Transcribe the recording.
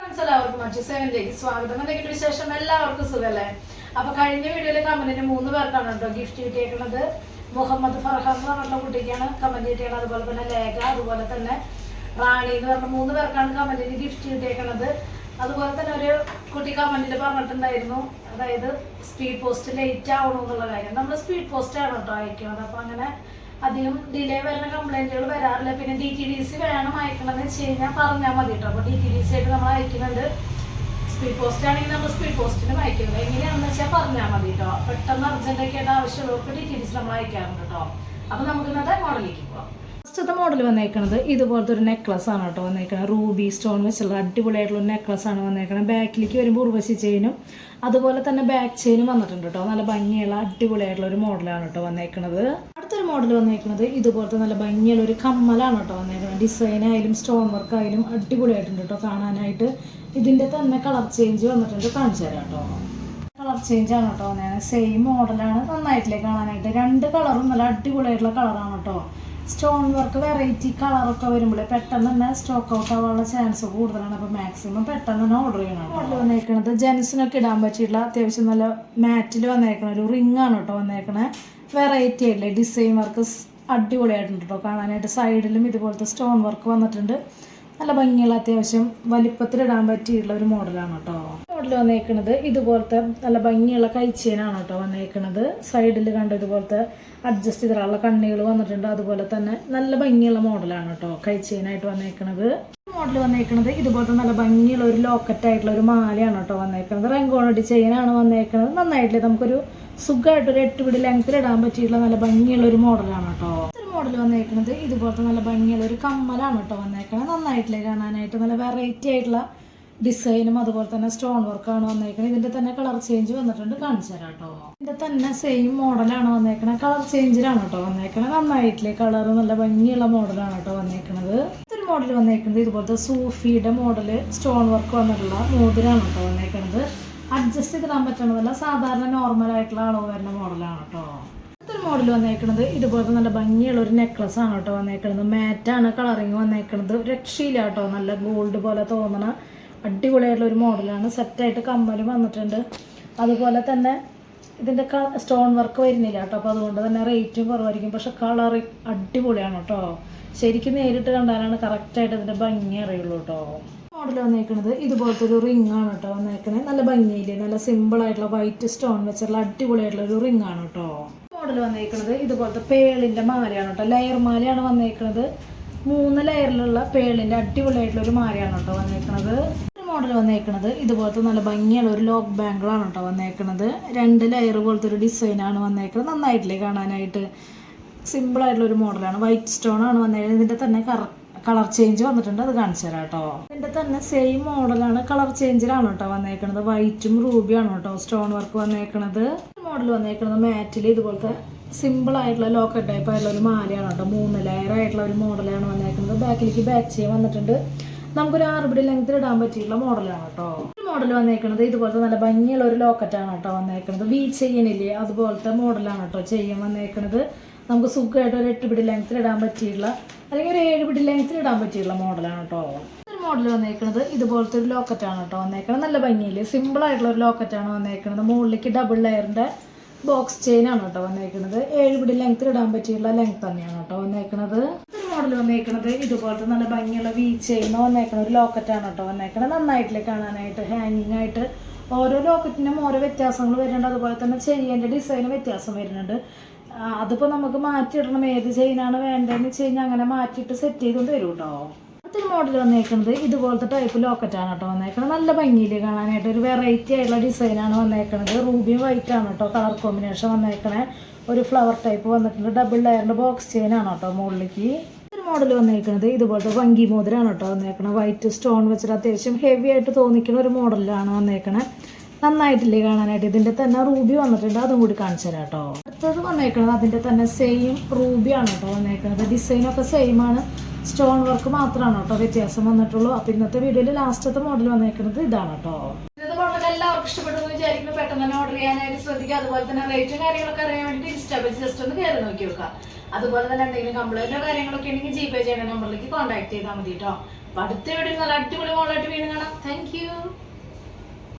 എല്ലാവർക്കും മറ്റു സെവനിലേക്ക് സ്വാഗതം. എന്തെങ്കിലും വിശേഷം? എല്ലാവർക്കും സുഖല്ലേ? അപ്പൊ കഴിഞ്ഞ വീഡിയോയിലെ കമന്റിന് മൂന്ന് പേർക്കാണ് കേട്ടോ ഗിഫ്റ്റ് കിട്ടിയേക്കുന്നത് മുഹമ്മദ് ഫർഹാൻ എന്ന് പറഞ്ഞ കുട്ടിക്കാണ് കമന്റ് കിട്ടിയത് അതുപോലെ തന്നെ ലേഖ അതുപോലെ തന്നെ റാണി എന്ന് പറഞ്ഞ മൂന്ന് പേർക്കാണ് കമന്റിന് ഗിഫ്റ്റ് കിട്ടിയേക്കുന്നത് അതുപോലെ തന്നെ ഒരു കുട്ടി കമന്റിൽ പറഞ്ഞിട്ടുണ്ടായിരുന്നു. അതായത് സ്പീഡ് പോസ്റ്റ് ലേറ്റ് ആവണം എന്നുള്ള കാര്യം. നമ്മൾ സ്പീഡ് പോസ്റ്റ് ആണ് കേട്ടോ അയക്കുന്നത് അപ്പൊ അങ്ങനെ അധികം ഡിലേ വരുന്ന കംപ്ലൈന്റുകൾ വരാറില്ല. പിന്നെ ഡി ടി ഡി സി വേണം അയക്കണമെന്ന് വെച്ച് കഴിഞ്ഞാൽ പറഞ്ഞാൽ മതി കേട്ടോ അപ്പോൾ ഡി ടി ഡി സി ആയിട്ട് നമ്മൾ അയക്കുന്നുണ്ട്. സ്പീഡ് പോസ്റ്റ് ആണെങ്കിൽ നമ്മൾ സ്പീഡ് പോസ്റ്റിനും അയക്കുന്നത് എങ്ങനെയാണെന്ന് വെച്ചാൽ പറഞ്ഞാൽ മതി കേട്ടോ പെട്ടെന്ന് അർജന്റൊക്കെ ആയിട്ട് ആവശ്യമുള്ളവർക്ക് ഡി ടി ഡി സി നമ്മൾ അയക്കാറുണ്ട് കേട്ടോ അപ്പോൾ നമുക്ക് ഇന്നത്തെ മോഡലിലേക്ക് പോകാം ഫസ്റ്റത്തെ മോഡൽ വന്നേക്കണത് ഇതുപോലത്തെ ഒരു നെക്ലസ് ആണ് കേട്ടോ വന്നേക്കണത്. റൂബി സ്റ്റോൺ വെച്ചുള്ള അടിപൊളിയായിട്ടുള്ള നെക്ലസ് ആണ് വന്നേക്കുന്നത് ബാക്കിലേക്ക് വരുമ്പോൾ ഉർവശി ചെയിനും അതുപോലെ തന്നെ ബാക്ക് ചെയിനും വന്നിട്ടുണ്ട് കേട്ടോ. നല്ല ഭംഗിയുള്ള അടിപൊളിയായിട്ടുള്ള ഒരു മോഡലാണ് കേട്ടോ വന്നേക്കുന്നത് അടുത്തൊരു മോഡൽ വന്നേക്കുന്നത് ഇതുപോലത്തെ നല്ല ഭംഗിയുള്ള ഒരു കമ്മലാണ് കേട്ടോ വന്നേക്കുന്നത് ഡിസൈൻ ആയാലും സ്റ്റോൺ വർക്ക് ആയാലും അടിപൊളിയായിട്ടുണ്ട് കേട്ടോ കാണാനായിട്ട്. ഇതിന്റെ തന്നെ കളർ ചേഞ്ച് വന്നിട്ടുണ്ട്. കാണിച്ചു തരാം കേട്ടോ. കളർ ചേഞ്ച് ആണ് കേട്ടോ വന്നേക്കുന്നത് സെയിം മോഡലാണ് നന്നായിട്ടില്ലേ കാണാനായിട്ട്. രണ്ട് കളറും നല്ല അടിപൊളിയായിട്ടുള്ള കളറാണ് കേട്ടോ. സ്റ്റോൺ വർക്ക് വെറൈറ്റി കളറൊക്കെ വരുമ്പോൾ പെട്ടെന്ന് തന്നെ സ്റ്റോക്ക് ഔട്ട് ആവാനുള്ള ചാൻസ് കൂടുതലാണ്. അപ്പോൾ മാക്സിമം പെട്ടെന്ന് തന്നെ ഓർഡർ ചെയ്യണം ഓർഡർ വന്നേക്കണത് ജെൻസിനൊക്കെ ഇടാൻ പറ്റിയിട്ടുള്ള അത്യാവശ്യം നല്ല മാറ്റിൽ വന്നേക്കണ ഒരു റിംഗ് ആണ് കേട്ടോ വന്നേക്കണേ. വെറൈറ്റി ആയില്ലേ ഡിസൈൻ വർക്ക് അടിപൊളിയായിട്ടുണ്ട് കേട്ടോ കാണാനായിട്ട്. സൈഡിലും ഇതുപോലത്തെ സ്റ്റോൺ വർക്ക് വന്നിട്ടുണ്ട്. നല്ല ഭംഗിയുള്ള അത്യാവശ്യം വലിപ്പത്തിലിടാൻ പറ്റിയിട്ടുള്ള ഒരു മോഡലാണ് കേട്ടോ. മോഡൽ വന്നേക്കണത് ഇതുപോലത്തെ നല്ല ഭംഗിയുള്ള കൈച്ചേനാണ് കേട്ടോ വന്നേക്കണത്. സൈഡിൽ കണ്ട ഇതുപോലത്തെ അഡ്ജസ്റ്റ് ചെയ്തിട്ടുള്ള കണ്ണികൾ വന്നിട്ടുണ്ട്. അതുപോലെ തന്നെ നല്ല ഭംഗിയുള്ള മോഡലാണ് കേട്ടോ കൈച്ചേനായിട്ട് വന്നേക്കണത്. മോഡൽ വന്നേക്കണത് ഇതുപോലത്തെ നല്ല ഭംഗിയുള്ള ഒരു ലോക്കറ്റ് ആയിട്ടുള്ള ഒരു മാലയാണ് കേട്ടോ വന്നേക്കുന്നത് റെങ്കോണടി ചെയിനാണ് വന്നേക്കുന്നത് നന്നായിട്ടില്ലേ? നമുക്കൊരു സുഖമായിട്ടൊരു എട്ടുപിടി എട്ട് പിടി ലെങ്ത്തിൽ ഇടാൻ പറ്റിയിട്ടുള്ള നല്ല ഭംഗിയുള്ള ഒരു മോഡലാണ് കേട്ടോ. ഒരു മോഡൽ വന്നേക്കുന്നത് ഇതുപോലത്തെ നല്ല ഭംഗിയുള്ള ഒരു കമ്മലാണ് കേട്ടോ വന്നേക്കുന്നത് നന്നായിട്ടില്ലേ കാണാനായിട്ട്? നല്ല വെറൈറ്റി ആയിട്ടുള്ള ഡിസൈനും അതുപോലെ തന്നെ സ്റ്റോൺ വർക്കാണ് വന്നേക്കുന്നത് ഇതിന്റെ തന്നെ കളർ ചേഞ്ച് വന്നിട്ടുണ്ട്. കാണിച്ചു തരാം കേട്ടോ. ഇതിന്റെ തന്നെ സെയിം മോഡലാണ് വന്നേക്കണത് കളർ ചേഞ്ചിലാണ് കേട്ടോ വന്നേക്കണത് നന്നായിട്ടില്ലേ കളർ നല്ല ഭംഗിയുള്ള മോഡലാണ് കേട്ടോ വന്നേക്കണത്. ഇതൊരു മോഡൽ വന്നേക്കുന്നത് ഇതുപോലത്തെ സൂഫിയുടെ മോഡൽ സ്റ്റോൺ വർക്ക് വന്നിട്ടുള്ള മോതിരാണ് കേട്ടോ വന്നേക്കണത്. അഡ്ജസ്റ്റ് ചെയ്തിടാൻ പറ്റണതല്ല സാധാരണ നോർമൽ ആയിട്ടുള്ള അളവ് വരുന്ന മോഡലാണ് കേട്ടോ. അടുത്തൊരു മോഡൽ വന്നേക്കണത് ഇതുപോലത്തെ നല്ല ഭംഗിയുള്ള ഒരു നെക്ലസ് ആണ് കേട്ടോ വന്നേക്കണത്. മാറ്റാണ് കളറിങ് വന്നേക്കണത്. രക്ഷയില്ല കേട്ടോ. നല്ല ഗോൾഡ് പോലെ തോന്നണ അടിപൊളിയായിട്ടുള്ള ഒരു മോഡലാണ്. സെറ്റായിട്ട് കമ്മലും വന്നിട്ടുണ്ട്. അതുപോലെ തന്നെ ഇതിന്റെ സ്റ്റോൺ വർക്ക് വരുന്നില്ല കേട്ടോ. അപ്പോൾ അതുകൊണ്ട് തന്നെ റേറ്റും കുറവായിരിക്കും. പക്ഷെ കളർ അടിപൊളിയാണ് കേട്ടോ. ശരിക്കും നേരിട്ട് കണ്ടാലാണ് കറക്റ്റായിട്ട് ഇതിന്റെ ഭംഗി അറിയുള്ളൂ കേട്ടോ. മോഡൽ വന്നേക്കുന്നത് ഇതുപോലത്തെ ഒരു റിംഗ് ആണ് കേട്ടോ വന്നേക്കണത്. നല്ല ഭംഗിയില്ലേ? നല്ല സിമ്പിൾ ആയിട്ടുള്ള വൈറ്റ് സ്റ്റോൺ വെച്ചുള്ള അടിപൊളിയായിട്ടുള്ള ഒരു റിംഗ് ആണ് കേട്ടോ. മോഡൽ വന്നേക്കുന്നത് ഇതുപോലത്തെ പേളിന്റെ മാലയാണ് കേട്ടോ. ലെയർ മാലയാണ് വന്നേക്കുന്നത് മൂന്ന് ലെയറിലുള്ള പേളിന്റെ അടിപൊളിയായിട്ടുള്ള ഒരു മാലയാണ് കേട്ടോ വന്നേക്കണത്. മോഡൽ വന്നേക്കണത്. ഇതുപോലത്തെ നല്ല ഭംഗിയുള്ള ഒരു ലോക്ക് ബാങ്കിളാണ് കേട്ടോ വന്നേക്കണത്. രണ്ട് ലെയർ പോലത്തെ ഒരു ഡിസൈനാണ് വന്നേക്കണത്. നന്നായിട്ടില്ലേ കാണാനായിട്ട്? സിമ്പിൾ ആയിട്ടുള്ള ഒരു മോഡലാണ് വൈറ്റ് സ്റ്റോൺ ആണ് വന്നേക്കുന്നത് ഇതിന്റെ തന്നെ കളർ ചേഞ്ച് വന്നിട്ടുണ്ട്. അത് കാണിച്ചു തരാം കേട്ടോ. ഇതിന്റെ തന്നെ സെയിം മോഡലാണ് കളർ ചേഞ്ചിലാണ് കേട്ടോ വന്നേക്കുന്നത് വൈറ്റും റൂബിയാണ് കേട്ടോ സ്റ്റോൺ വർക്ക് വന്നേക്കുന്നത് മോഡൽ വന്നേക്കുന്നത് മാറ്റിൽ ഇതുപോലത്തെ സിമ്പിൾ ആയിട്ടുള്ള ലോക്കറ്റ് ടൈപ്പ് ആയിട്ടുള്ള ഒരു മാലയാണ് കേട്ടോ. മൂന്ന് ലെയർ ആയിട്ടുള്ള ഒരു മോഡലാണ് വന്നേക്കുന്നത് ബാക്കിലേക്ക് ബാക്ക് ചെയ്യാൻ വന്നിട്ടുണ്ട്. നമുക്കൊരു ആറ് പിടി ലെങ്ത്തിൽ ഇടാൻ പറ്റിയിട്ടുള്ള മോഡലാണ് കേട്ടോ മോഡൽ വന്നേക്കുന്നത് ഇതുപോലത്തെ നല്ല ഭംഗിയുള്ള ഒരു ലോക്കറ്റാണ് കേട്ടോ വന്നേക്കുന്നത് വി ചെയ്യണില്ലേ അതുപോലത്തെ മോഡലാണ് കേട്ടോ ചെയ്യാൻ വന്നേക്കുന്നത് നമുക്ക് സുഖമായിട്ട് ഒരു എട്ട് പിടി ലെങ്ത്തിൽ ഇടാൻ പറ്റിയിട്ടുള്ള അല്ലെങ്കിൽ ഒരു ഏഴ് പിടി ലെങ്ത്തിൽ ഇടാൻ പറ്റിയിട്ടുള്ള മോഡലാണ് കേട്ടോ മോഡൽ വന്നേക്കുന്നത് ഇതുപോലത്തെ ഒരു ലോക്കറ്റാണ് കേട്ടോ വന്നേക്കുന്നത് നല്ല ഭംഗിയിൽ സിമ്പിൾ ആയിട്ടുള്ള ഒരു ലോക്കറ്റാണ് വന്നേക്കുന്നത് മുകളിലേക്ക് ഡബിൾ ലെയറിന്റെ ബോക്സ് ചെയിൻ ആണ് കേട്ടോ വന്നേക്കുന്നത് ഏഴ് പിടി ലെങ്ത്തിൽ ഇടാൻ പറ്റിയിട്ടുള്ള ലെങ്ത് തന്നെയാണ് കേട്ടോ വന്നേക്കുന്നത് മോഡൽ വന്നേക്കുന്നത് ഇതുപോലത്തെ നല്ല ഭംഗിയുള്ള വി വന്നേക്കണ ഒരു ലോക്കറ്റാണ് കേട്ടോ വന്നേക്കണത്. നന്നായിട്ടില്ലേ കാണാനായിട്ട് ഹാങ്ങിങ് ആയിട്ട്. ഓരോ ലോക്കറ്റിനും ഓരോ വ്യത്യാസങ്ങൾ വരുന്നുണ്ട്. അതുപോലെ തന്നെ ചെയിന്റെ ഡിസൈൻ വ്യത്യാസം വരുന്നുണ്ട്. അതിപ്പോൾ നമുക്ക് മാറ്റിയിടണം. ഏത് ചെയിനാണ് വേണ്ടതെന്ന് വെച്ച് കഴിഞ്ഞാൽ അങ്ങനെ മാറ്റിയിട്ട് സെറ്റ് ചെയ്തുകൊണ്ട് തരും കേട്ടോ അടുത്തൊരു മോഡൽ വന്നേക്കുന്നത് ഇതുപോലത്തെ ടൈപ്പ് ലോക്കറ്റാണ് കേട്ടോ വന്നേക്കുന്നത് നല്ല ഭംഗിയിൽ കാണാനായിട്ട്. ഒരു വെറൈറ്റി ആയിട്ടുള്ള ഡിസൈനാണ് വന്നേക്കുന്നത് റൂബിയും വൈറ്റ് ആണ് കേട്ടോ കളർ കോമ്പിനേഷൻ വന്നേക്കണേ. ഒരു ഫ്ലവർ ടൈപ്പ് വന്നിട്ടുണ്ട്. ഡബിൾ ലെയറിന്റെ ബോക്സ് ചെയിനാണ് കേട്ടോ മുകളിലേക്ക്. മോഡൽ വന്നേക്കുന്നത് ഇതുപോലത്തെ വങ്കി മോതിരാണ് കേട്ടോ വന്നേക്കണത്. വൈറ്റ് സ്റ്റോൺ വെച്ചിട്ട് അത്യാവശ്യം ഹെവി ആയിട്ട് തോന്നിക്കുന്ന ഒരു മോഡലിലാണ് വന്നേക്കണത് നന്നായിട്ടില്ലേ കാണാനായിട്ട്. ഇതിന്റെ തന്നെ റൂബി വന്നിട്ടുണ്ട്. അതും കൂടി കാണിച്ചു തരാം കേട്ടോ. അടുത്തത് വന്നേക്കണത് അതിന്റെ തന്നെ സെയിം റൂബി ആണ് കേട്ടോ വന്നേക്കണത്. ഡിസൈൻ ഒക്കെ സെയിം ആണ്. സ്റ്റോൺ വർക്ക് മാത്രമാണ് കേട്ടോ വ്യത്യാസം വന്നിട്ടുള്ളൂ. അപ്പൊ ഇന്നത്തെ വീഡിയോയിൽ ലാസ്റ്റത്തെ മോഡൽ വന്നേക്കുന്നത് ഇതാണ് കേട്ടോ. മോഡൽ എല്ലാവർക്കും ഇഷ്ടപ്പെട്ടു എന്ന് വിചാരിക്കുന്നു പെട്ടെന്ന് തന്നെ ഓർഡർ ചെയ്യാനായിട്ട് ശ്രദ്ധിക്കുക. അതുപോലെ തന്നെ റേറ്റും കാര്യങ്ങളൊക്കെ അറിയാൻ വേണ്ടിയിട്ട് ഇൻസ്റ്റാബിൾ ജസ്റ്റ് ഒന്ന് കയറി നോക്കി നോക്കുക അതുപോലെ തന്നെ എന്തെങ്കിലും കംപ്ലൈന്റോ കാര്യങ്ങളൊക്കെ ഉണ്ടെങ്കിൽ ജി പേ ചെയ്യുന്ന നമ്പറിലേക്ക് കോൺടാക്ട് ചെയ്താൽ മതി കേട്ടോ അടുത്ത വീഡിയോ നല്ല അടിപൊളി മോളായിട്ട് വീണ് കാണാം. താങ്ക്